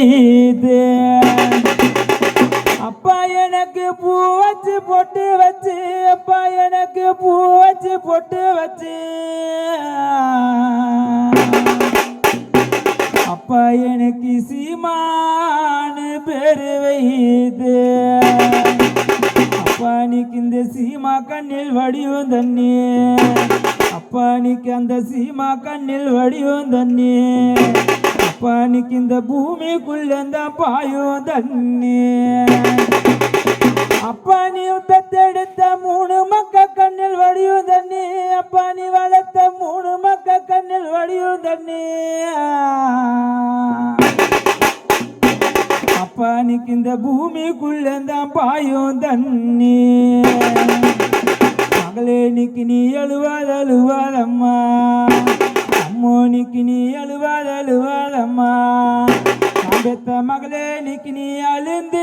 செய்தே. அப்பா எனக்கு பூ வச்சு பொட்டு வச்சு அப்பா எனக்கு பூ வச்சு பொட்டு வச்சு. அப்பா எனக்கு சீமானு பேரு வைத்து. அப்பானிக்கு இந்த சீமா கண்ணில் வடிவும் தண்ணி அப்பா நீக்கு அந்த சீமா கண்ணில் வடிவும் தண்ணி அப்பானிக்கு இந்த பூமிக்குள்ள இந்த பாயும் தண்ணி. அப்பா நீ பெத்தெடுத்த மூணு மக்க கண்ணில் வடியும் தண்ணி. அப்பா நீ வளர்த்த மூணு மக்க கண்ணில் வடியும் தண்ணி. அப்பா நீக்கு இந்த பூமிக்குள்ள தான் பாயும் தண்ணி. மகளே நீ அழுந்து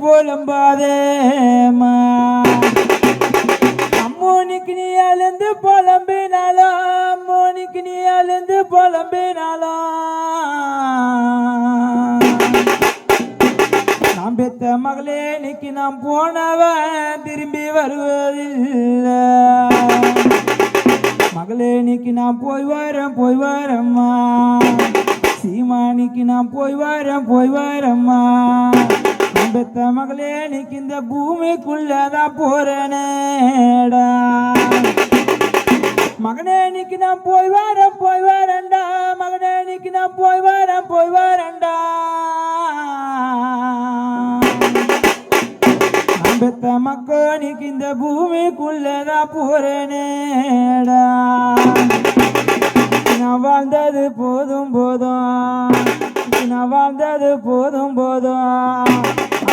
புலம்பாதேமா அம்மோனிக்கு நீ அழுந்து புலம்பினாலும் அம்மோனிக்கு நீ அழுந்து புலம்பினாலும் நாம் பெத்த மகளே இன்னைக்கு நாம் போனவன் திரும்பி வருவதில்லை. மகளே இன்னைக்கு நான் போய் வரேன் போய் வரேம்மா சீமானிக்கு நான் போய் வரேன் போய் வரேம்மா. நாம் பெத்த மகளே நீக்கு இந்த பூமிக்குள்ளதான் போறேனேடா. மகனே நீக்கு நான் போய் வரேன் போய் வரேன்டா. மகனே நீக்கு நான் போய் வரேன் போய் வரேன்டா. நான் பெத்த மக்களுக்கு இந்த பூமிக்குள்ளதான் போறேனேடா. நான் வாழ்ந்தது போதும் போதும். நான் வாழ்ந்தது போதும் போதும்.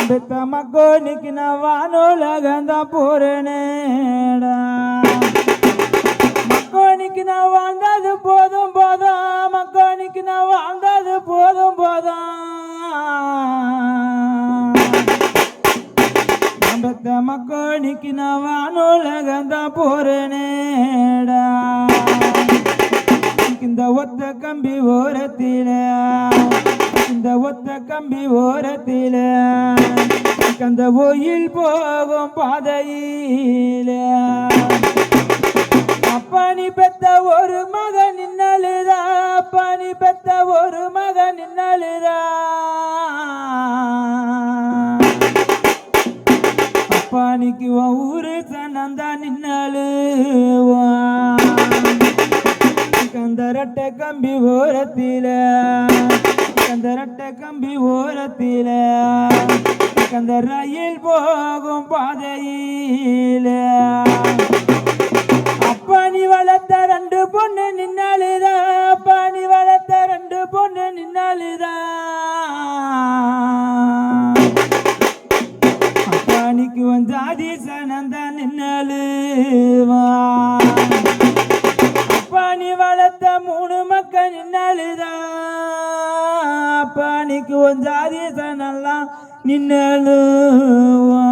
நான் மக்கோ மக்களுக்கு நான் வானோலகந்தா போறேனேடா மக்களுக்கு நான் வாழ்ந்தது போதும் போதும். மக்களுக்கு நான் வாழ்ந்தது போதும் போதும். நம்பத்த மக்களுக்கு நான் வானோலகந்தா போறேனே கம்பி ஓரத்தில. இந்த ஒத்த கம்பி ஓரத்தில. கந்த ஒயில் போகும் பாதையில. அப்பா பெத்த ஒரு மகன் நின்னழுதா அப்பா பெத்த ஒரு மகன் நின்னழுதா அப்பானிக்கு ஊரு சனந்தா நின்னழுவா? கந்தரட்ட கம்பி ஓரத்தில. கந்தரட்ட கம்பி ஓரத்தில. கந்த ரயில் போகும் பாதையிலே. அப்பானிக்கு வந்து ஆதிசனெல்லாம் நின்னாலுவா